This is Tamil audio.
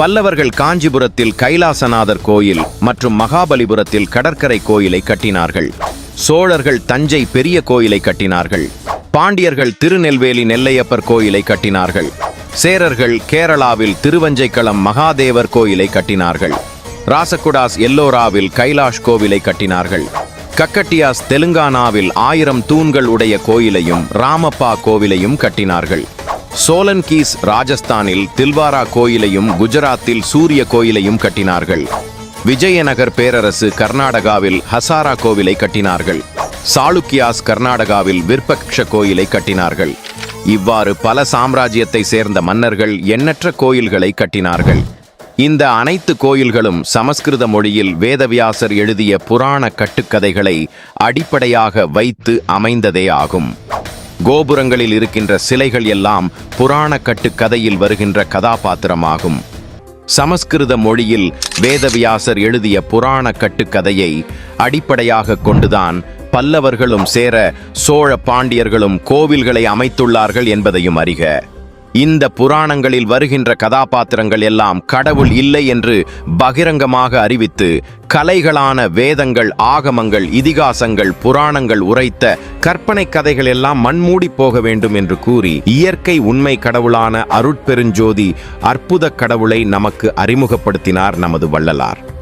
பல்லவர்கள் காஞ்சிபுரத்தில் கைலாசநாதர் கோயில் மற்றும் மகாபலிபுரத்தில் கடற்கரை கோயிலை கட்டினார்கள். சோழர்கள் தஞ்சை பெரிய கோயிலை கட்டினார்கள். பாண்டியர்கள் திருநெல்வேலி நெல்லையப்பர் கோயிலை கட்டினார்கள். சேரர்கள் கேரளாவில் திருவஞ்சைக்களம் மகாதேவர் கோயிலை கட்டினார்கள். ராசகுடாஸ் எல்லோராவில் கைலாஷ் கோவிலை கட்டினார்கள். கக்கட்டியாஸ் தெலுங்கானாவில் ஆயிரம் தூண்கள் உடைய கோயிலையும் ராமப்பா கோவிலையும் கட்டினார்கள். சோலன்கீஸ் ராஜஸ்தானில் தில்வாரா கோயிலையும் குஜராத்தில் சூரிய கோயிலையும் கட்டினார்கள். விஜயநகர் பேரரசு கர்நாடகாவில் ஹசாரா கோவிலை கட்டினார்கள். சாளுக்கியாஸ் கர்நாடகாவில் விற்பக்ஷ கோயிலை கட்டினார்கள். இவ்வாறு பல சாம்ராஜ்யத்தை சேர்ந்த மன்னர்கள் எண்ணற்ற கோயில்களை கட்டினார்கள். இந்த அனைத்து கோயில்களும் சமஸ்கிருத மொழியில் வேதவியாசர் எழுதிய புராண கட்டுக்கதைகளை அடிப்படையாக வைத்து அமைந்ததே ஆகும். கோபுரங்களில் இருக்கின்ற சிலைகள் எல்லாம் புராண கட்டுக்கதையில் வருகின்ற கதாபாத்திரமாகும். சமஸ்கிருத மொழியில் வேதவியாசர் எழுதிய புராண கட்டுக்கதையை அடிப்படையாக கொண்டுதான் பல்லவர்களும் சேர சோழ பாண்டியர்களும் கோவில்களை அமைத்துள்ளார்கள் என்பதையும் அறிக. இந்த புராணங்களில் வருகின்ற கதாபாத்திரங்கள் எல்லாம் கடவுள் இல்லை என்று பகிரங்கமாக அறிவித்து கலைகளான வேதங்கள் ஆகமங்கள் இதிகாசங்கள் புராணங்கள் உரைத்த கற்பனை கதைகள் எல்லாம் மண்மூடி போக வேண்டும் என்று கூறி இயற்கை உண்மை கடவுளான அருட்பெருஞ்சோதி அற்புத கடவுளை நமக்கு அறிமுகப்படுத்தினார் நமது வள்ளலார்.